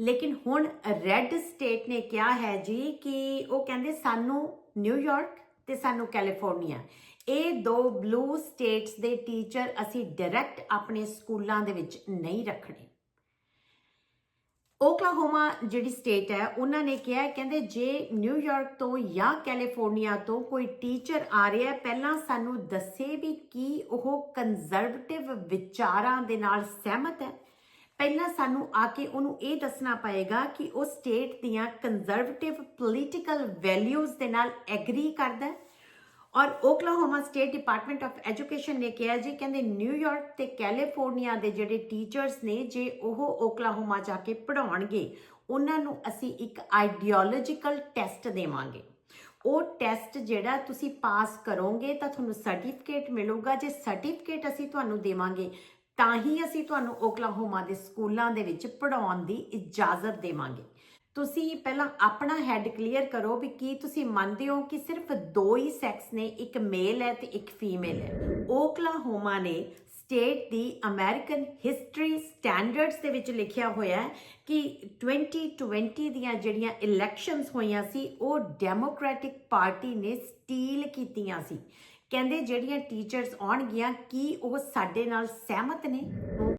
ਲੇਕਿਨ ਹੁਣ red state ਨੇ ਕਿਹਾ ਹੈ ਜੀ ਕਿ ਉਹ ਕਹਿੰਦੇ ਸਾਨੂੰ ਨਿਊਯਾਰਕ ਤੇ ਸਾਨੂੰ ਕੈਲੀਫੋਰਨੀਆ ਇਹ ਦੋ ਬਲੂ ਸਟੇਟਸ ਦੇ ਟੀਚਰ ਅਸੀਂ ਡਾਇਰੈਕਟ ਆਪਣੇ ਸਕੂਲਾਂ ਦੇ ਵਿੱਚ ਨਹੀਂ ਰੱਖਣੇ। ਓਕਲਾਹੋਮਾ ਜਿਹੜੀ ਸਟੇਟ ਹੈ, ਉਹਨਾਂ ਨੇ ਕਿਹਾ ਕਹਿੰਦੇ ਜੇ ਨਿਊਯਾਰਕ ਤੋਂ ਜਾਂ ਕੈਲੀਫੋਰਨੀਆ ਤੋਂ ਕੋਈ ਟੀਚਰ ਆ ਰਿਹਾ ਪਹਿਲਾਂ ਸਾਨੂੰ ਦੱਸੇ ਵੀ ਕੀ ਉਹ ਕੰਜ਼ਰਵੇਟਿਵ ਵਿਚਾਰਾਂ ਦੇ ਨਾਲ ਸਹਿਮਤ ਹੈ। ਪਹਿਲਾਂ ਸਾਨੂੰ ਆ ਕੇ ਉਹਨੂੰ ਇਹ ਦੱਸਣਾ ਪਏਗਾ ਕਿ ਉਹ ਸਟੇਟ ਦੀਆਂ ਕੰਜ਼ਰਵੇਟਿਵ ਪੋਲੀਟੀਕਲ ਵੈਲਿਊਜ਼ ਦੇ ਨਾਲ ਐਗਰੀ ਕਰਦਾ ਹੈ। ਔਰ Oklahoma State Department of Education ਨੇ ਕਿਹਾ ਜੀ, ਕਹਿੰਦੇ ਨਿਊਯਾਰਕ ਤੇ ਕੈਲੀਫੋਰਨੀਆ ਦੇ ਜਿਹੜੇ ਟੀਚਰਸ ਨੇ, ਜੇ ਉਹ ਓਕਲਾਹੋਮਾ ਜਾ ਕੇ ਪੜ੍ਹਾਉਣਗੇ, ਉਹਨਾਂ ਨੂੰ ਅਸੀਂ ਇੱਕ ਆਈਡੀਓਲੋਜੀਕਲ ਟੈਸਟ ਦੇਵਾਂਗੇ। ਉਹ ਟੈਸਟ ਜਿਹੜਾ ਤੁਸੀਂ ਪਾਸ ਕਰੋਗੇ ਤਾਂ ਤੁਹਾਨੂੰ ਸਰਟੀਫਿਕੇਟ ਮਿਲੂਗਾ। ਜੇ ਸਰਟੀਫਿਕੇਟ ਅਸੀਂ ਤੁਹਾਨੂੰ ਦੇਵਾਂਗੇ ਤਾਂ ਹੀ ਅਸੀਂ ਤੁਹਾਨੂੰ ਓਕਲਾਹੋਮਾ ਦੇ ਸਕੂਲਾਂ ਦੇ ਵਿੱਚ ਪੜ੍ਹਾਉਣ ਦੀ ਇਜਾਜ਼ਤ ਦੇਵਾਂਗੇ। ਤੁਸੀਂ ਪਹਿਲਾਂ ਆਪਣਾ ਹੈਡ ਕਲੀਅਰ ਕਰੋ ਵੀ ਕੀ ਤੁਸੀਂ ਮੰਨਦੇ ਹੋ ਕਿ ਸਿਰਫ ਦੋ ਹੀ ਸੈਕਸ ਨੇ, ਇੱਕ ਮੇਲ ਹੈ ਤੇ ਇੱਕ ਫੀਮੇਲ ਹੈ। ਓਕਲਾਹੋਮਾ ਨੇ ਸਟੇਟ ਦੀ ਅਮਰੀਕਨ ਹਿਸਟਰੀ ਸਟੈਂਡਰਡਸ ਦੇ ਵਿੱਚ ਲਿਖਿਆ ਹੋਇਆ ਹੈ ਕਿ 2020 ਦੀਆਂ ਜਿਹੜੀਆਂ ਇਲੈਕਸ਼ਨਸ ਹੋਈਆਂ ਸੀ, ਉਹ ਡੈਮੋਕ੍ਰੈਟਿਕ ਪਾਰਟੀ ਨੇ ਸਟੀਲ ਕੀਤੀਆਂ ਸੀ। ਕਹਿੰਦੇ ਜਿਹੜੀਆਂ ਟੀਚਰਸ ਆਉਣਗੀਆਂ, ਕੀ ਉਹ ਸਾਡੇ ਨਾਲ ਸਹਿਮਤ ਨੇ?